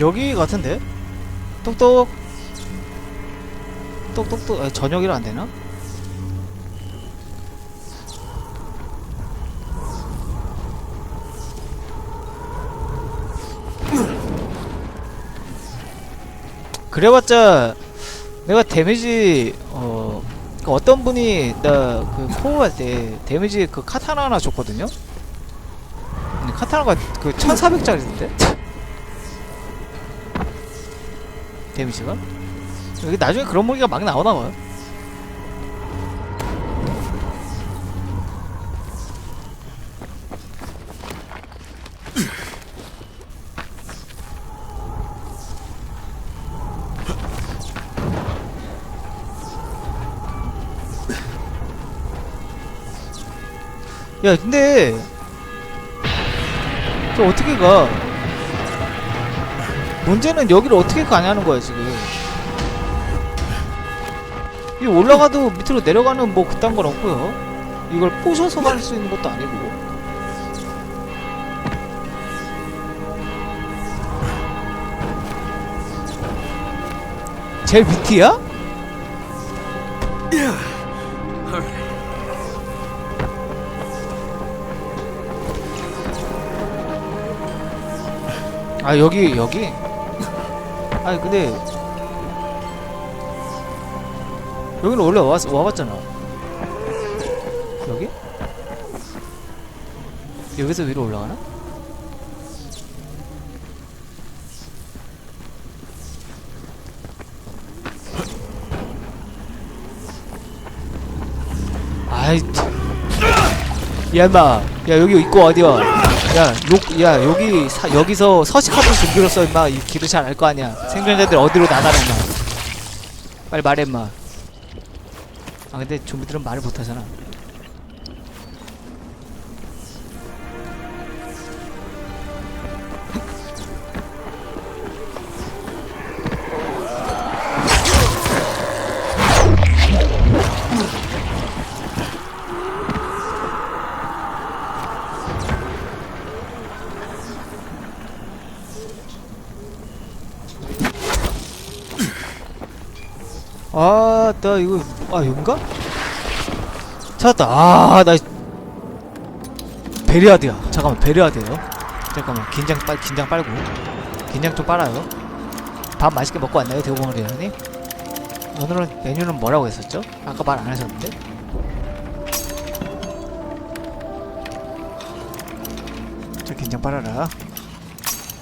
여기 같은데? 똑똑 똑똑똑 아, 저녁이라 안 되나? 그래봤자 내가 데미지 어그 어떤 분이 나 그 코어 할 때 데미지 그 카타나 하나 줬거든요. 카타나가 그 1400짜리인데? 데미지가? 여기 나중에 그런 무기가 막 나오나 봐요. 야, 근데 저 어떻게 가? 문제는 여기를 어떻게 가냐는 거야 지금. 이 올라가도 밑으로 내려가는 뭐 그딴 건 없고요. 이걸 부셔서 갈 수 있는 것도 아니고. 제일 밑이야? 아 여기 여기? 아니 근데 여기는 원래 와, 와봤잖아 여기? 여기서 위로 올라가나? 아이 참. 야 임마 야 여기 있고 어디야 야, 욕, 야, 여기, 사, 여기서 서식하던 좀비로서 임마, 이 길을 잘 알 거 아니야. 생존자들 어디로 나가라, 임마. 빨리 말해, 임마. 아, 근데 좀비들은 말을 못 하잖아. 아, 나 이거, 아, 여긴가? 찾았다. 아, 나, 베리아드야. 잠깐만, 베리아드예요 잠깐만, 긴장 빨, 긴장 빨고. 긴장 좀 빨아요. 밥 맛있게 먹고 왔나요, 대공원 대장님? 오늘은 메뉴는 뭐라고 했었죠? 아까 말 안 하셨는데? 자, 긴장 빨아라.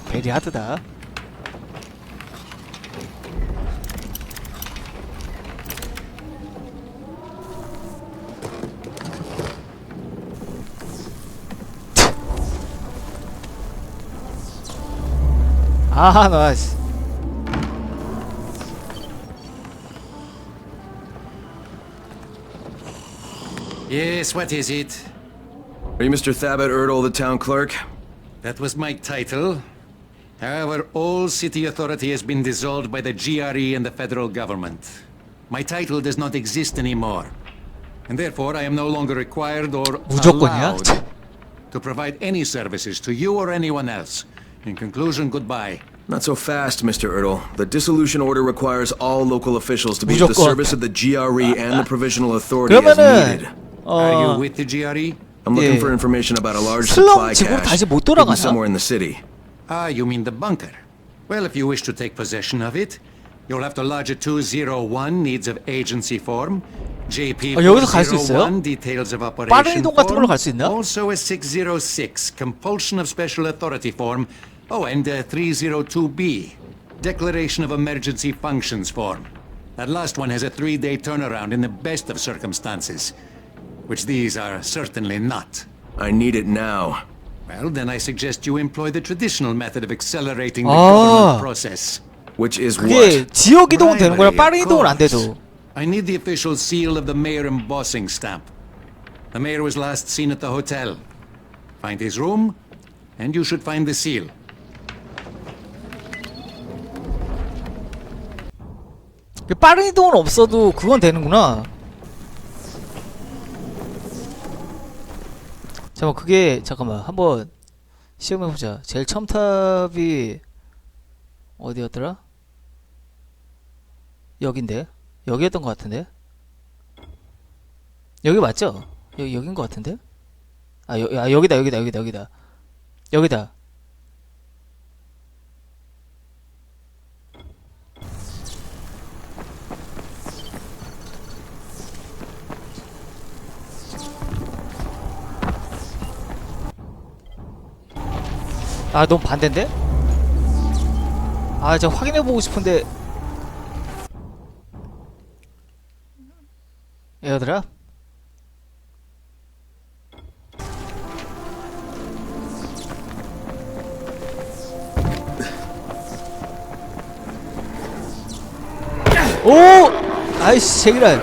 베리하드다. 아, 나, 씨. Yes, what is it? Are you Mr. Thabit Erdl, the town clerk? That was my title. However, all city authority has been dissolved by the GRE and the federal government. My title does not exist anymore. And therefore, I am no longer required or 무조건이야? allowed to provide any services to you or anyone else. In conclusion, goodbye. Not so fast, Mr. Erdl. The dissolution order requires all local officials to be at the 무조건. service of the GRE and the provisional authority as 그러면은 needed. Are you 어 with the GRE? I'm looking 예. for information about a large 슬럼 supply 지구로 cache 다시 못 hidden 돌아가나? somewhere in the city. Ah, you mean the bunker. Well, if you wish to take possession of it, you'll have to lodge a 201 needs of agency form. JP 아, 여기서 갈수 있어요? 401 details of operation 빠른 이동 같은 걸로 form. 갈수 있나? Also a 606 compulsion of special authority form. Oh, and a 302B declaration of emergency functions form. That last one has a three-day turnaround in the best of circumstances, which these are certainly not. I need it now. Well, then I suggest you employ the traditional method of accelerating the Ah. government process. Which is 그게 what? 지역 이동은 되는 거야. Bribery, 빠른 of 이동은 안 course. 돼도. I need the official seal of the mayor embossing stamp. The mayor was last seen at the hotel. Find his room, and you should find the seal. 빠른 이동은 없어도 그건 되는구나. 잠깐 그게 잠깐만 한번 시험해보자. 제일 첨탑이 어디였더라? 여긴데? 여기였던 것 같은데? 여기 맞죠? 여기 여긴 것 같은데? 아, 여, 아 여기다 여기다 여기다 여기다 여기다 아 너무 반대인데? 아저 확인해보고 싶은데. 얘들아? 오! 아이씨 제기랄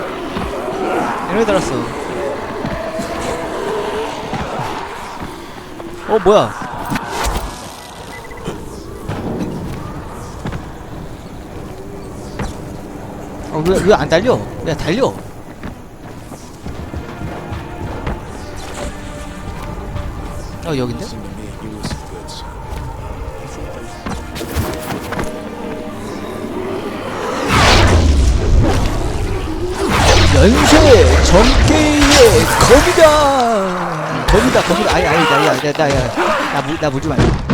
이러고 달았어. 어 뭐야 어, 왜, 왜 안 달려? 야, 달려! 어, 여긴데? 연쇄 전개의 검이다! 검이다, 검이다. 아니, 아니, 나, 야, 나, 나, 야, 나, 물, 나 물지 말자.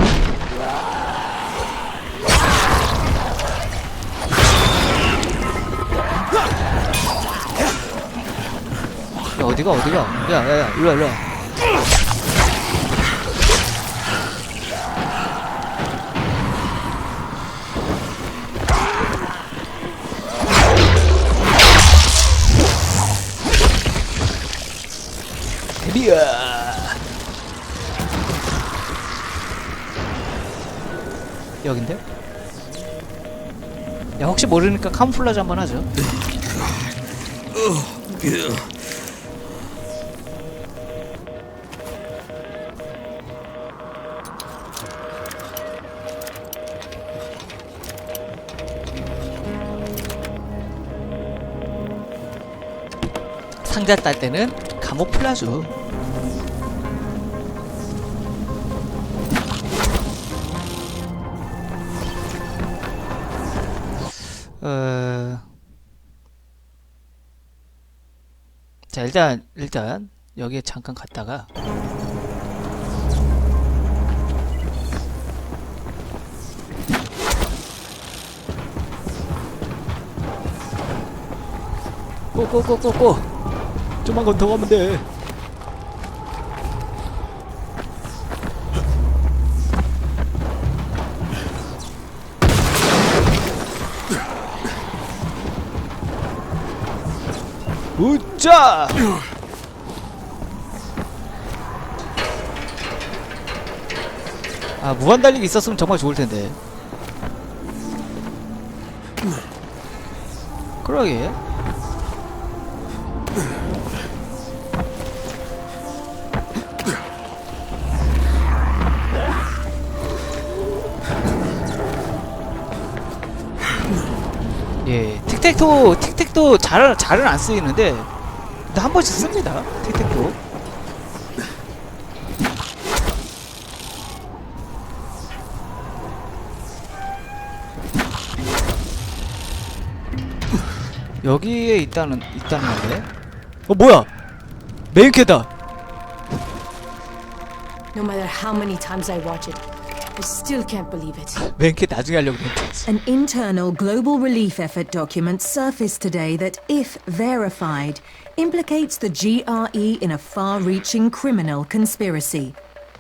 야, 어디가, 어디가? 야, 야, 야, 일로와, 일로와. 데비야 여긴데? 야 혹시 모르니까 카모플라즈 한번 하죠 상자 딸 때는 카모플라즈 어... 자 일단 일단 여기에 잠깐 갔다가 꼬꼬꼬꼬꼬 좀만 건더 가면 돼. 웃자 아 무한 달리기 있었으면 정말 좋을 텐데. 그러게 틱택도 틱택도 잘 잘은 안 쓰이는데 근데 한 번씩 씁니다. 틱택도. 여기에 있다는 있다는 건데. 어 뭐야? 메인 캐다. No matter how many times I watch it, I still can't believe it. 메인캐 나중에 하려고 했는데. An internal global relief effort document surfaced today that, if verified, implicates the GRE in a far reaching criminal conspiracy.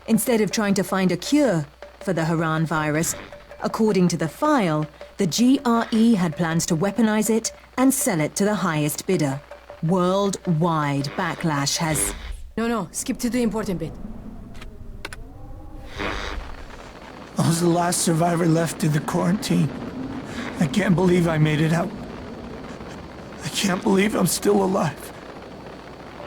Instead of trying to find a cure for the Haran virus, according to the file, the GRE had plans to weaponize it and sell it to the highest bidder. Worldwide backlash has No, no, skip to the important bit. I was the last survivor left in the quarantine. I can't believe I made it out. I can't believe I'm still alive.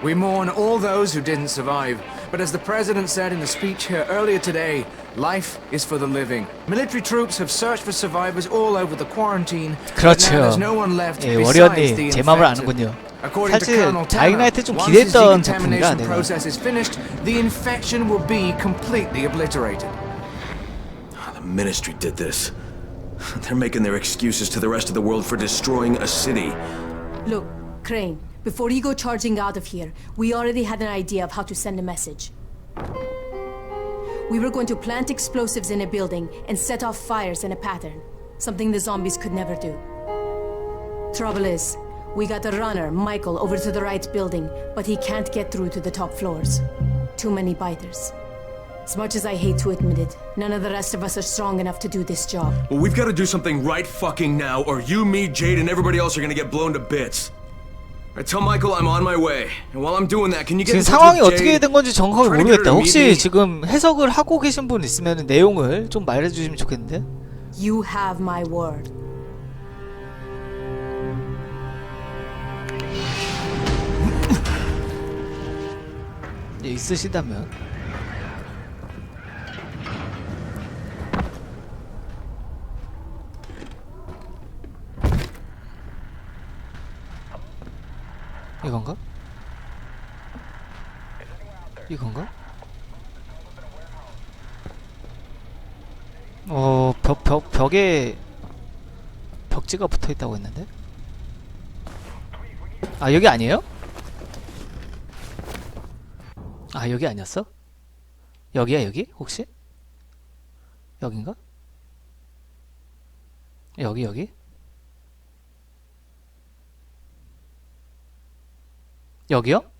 We mourn all those who didn't survive. But as the President said in the speech here earlier today, life is for the living. Military troops have searched for survivors all over the quarantine. but 그렇죠. now there's no one left 예, besides 워리언님 the 제 마음을 infected. 아는군요. According to 사실 Colonel 다이나이트 좀 Tanner, once his 기대했던 작품이라 decontamination 내가. process is finished, the infection will be completely obliterated. Ministry did this. They're making their excuses to the rest of the world for destroying a city. Look, Crane, before you go charging out of here, we already had an idea of how to send a message. We were going to plant explosives in a building and set off fires in a pattern, something the zombies could never do. Trouble is, we got a runner, Michael, over to the right building, but he can't get through to the top floors. Too many biters. As much as I hate to admit it, none of the rest of us are strong enough to do this job. Well, we've got to do something right fucking now, or you, me, Jade, and everybody else are gonna get blown to bits. I tell Michael I'm on my way, and while I'm doing that, can you get 지금 in touch 상황이 with 어떻게 Jade? 된 건지 정확하게 Try to get her 모르겠다. to 혹시 meet me. 지금 해석을 하고 계신 분 있으면 내용을 좀 말해주시면 좋겠는데? You have my word. 예, 있으시다면. 벽, 벽에 벽지가 붙어 있다고 했는데? 아, 여기 아니에요? 아 여기 아니었어? 여기야 여기? 혹시? 여긴가? 여기 여기? 여기요?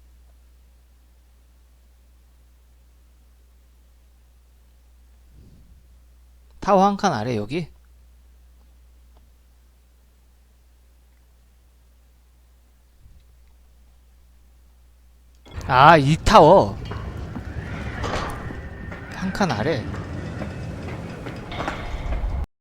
타워 한 칸 아래 여기? 아 이 타워 한 칸 아래